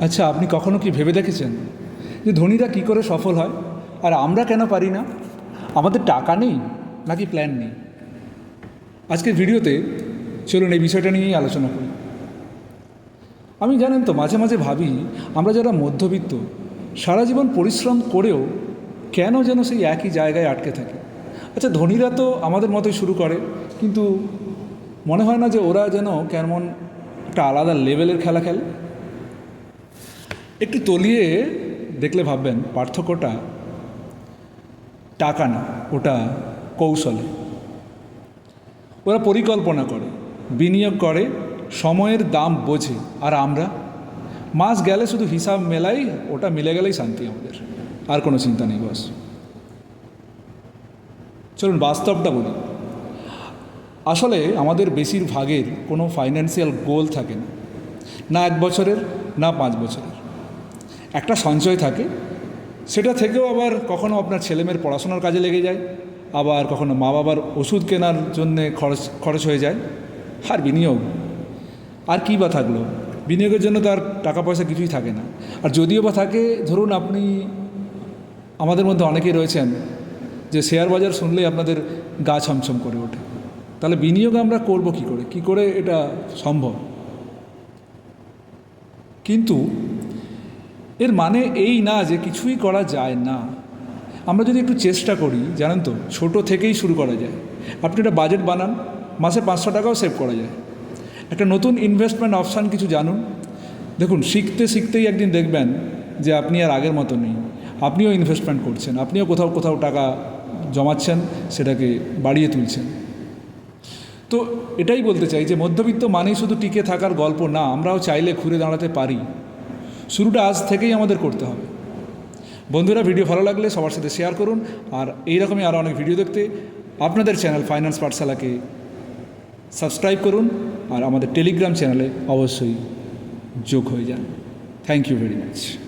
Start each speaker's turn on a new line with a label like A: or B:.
A: আচ্ছা আপনি কখনো কি ভেবে দেখেছেন যে ধনীরা কী করে সফল হয়? আর আমরা কেন পারি না? আমাদের টাকা নেই নাকি প্ল্যান নেই? আজকের ভিডিওতে চলুন এই বিষয়টা নিয়েই আলোচনা করি। আমি জানেন তো, মাঝে মাঝে ভাবি আমরা যারা মধ্যবিত্ত, সারা জীবন পরিশ্রম করেও কেন যেন সেই একই জায়গায় আটকে থাকে। আচ্ছা ধনীরা তো আমাদের মতোই শুরু করে, কিন্তু মনে হয় না যে ওরা যেন কেমন একটা আলাদা লেভেলের খেলা খেলে? একটু তলিয়ে দেখলে ভাববেন পার্থক্যটা টাকা না, ওটা কৌশলে। ওরা পরিকল্পনা করে, বিনিয়োগ করে, সময়ের দাম বোঝে, আর আমরা? মাস গেলে শুধু হিসাব মেলাই, ওটা মিলে গেলেই শান্তি আমাদের। আর কোনো চিন্তা নেই, বস। চলুন, বাস্তবটা বলি। আসলে আমাদের বেশিরভাগের কোনো ফাইন্যান্সিয়াল গোল থাকে না। না এক বছরের, না পাঁচ বছরের। একটা সঞ্চয় থাকে, সেটা থেকেও আবার কখনো আপনার ছেলেমেয়ের পড়াশোনার কাজে লেগে যায়, আবার কখনো মা বাবার ওষুধ কেনার জন্যে খরচ খরচ হয়ে যায়, আর বিনিয়োগ। আর কী বা থাকল? বিনিয়োগের জন্য তো আর টাকা পয়সা কিছুই থাকে না। আর যদিও বা থাকে, ধরুন আপনি, আমাদের মধ্যে অনেকেই রয়েছেন, যে শেয়ার বাজার শুনলেই আপনাদের গা ছমছম করে ওঠে। তাহলে বিনিয়োগ আমরা করব কি করে? কি করে এটা সম্ভব? কিন্তু এর মানে এই না যে কিছুই করা যায় না। আমরা যদি একটু চেষ্টা করি, জানেন তো, ছোটো থেকেই শুরু করা যায়। আপনি একটা বাজেট বানান, মাসে পাঁচশো টাকাও সেভ করা যায়। একটা নতুন ইনভেস্টমেন্ট অপশান কিছু জানুন। দেখুন, শিখতে শিখতেই একদিন দেখবেন যে আপনি আর আগের মতো নেই। আপনিও ইনভেস্টমেন্ট করছেন, আপনিও কোথাও কোথাও টাকা জমাচ্ছেন, সেটাকে বাড়িয়ে তুলছেন। তো এটাই বলতে চাই যে মধ্যবিত্ত মানেই শুধু টিকে থাকার গল্প না, আমরাও চাইলে ঘুরে দাঁড়াতে পারি। শুরুটা আজ থেকেই আমাদের করতে হবে। বন্ধুরা, ভিডিও ভালো লাগলে সবার সাথে শেয়ার করুন। আর এইরকমই আরও অনেক ভিডিও দেখতে আপনাদের চ্যানেল ফাইন্যান্স পাঠশালাকে সাবস্ক্রাইব করুন। আর আমাদের টেলিগ্রাম চ্যানেলে অবশ্যই যোগ হয়ে যান। Thank you very much